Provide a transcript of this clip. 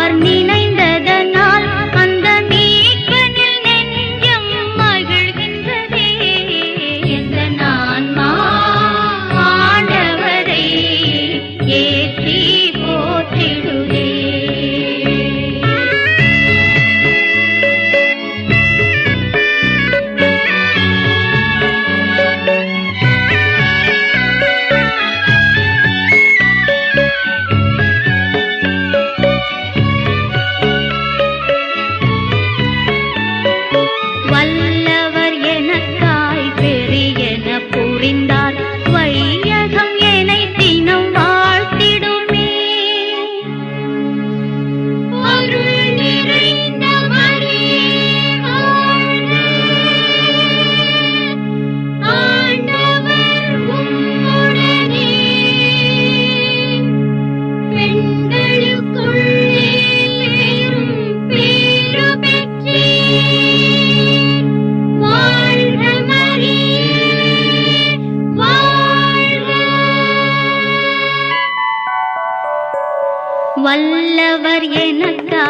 அவர் நினைந்ததனால் வல்லவர் எனக்கா?